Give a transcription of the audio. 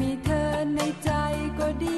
มีเธอในใจก็ดี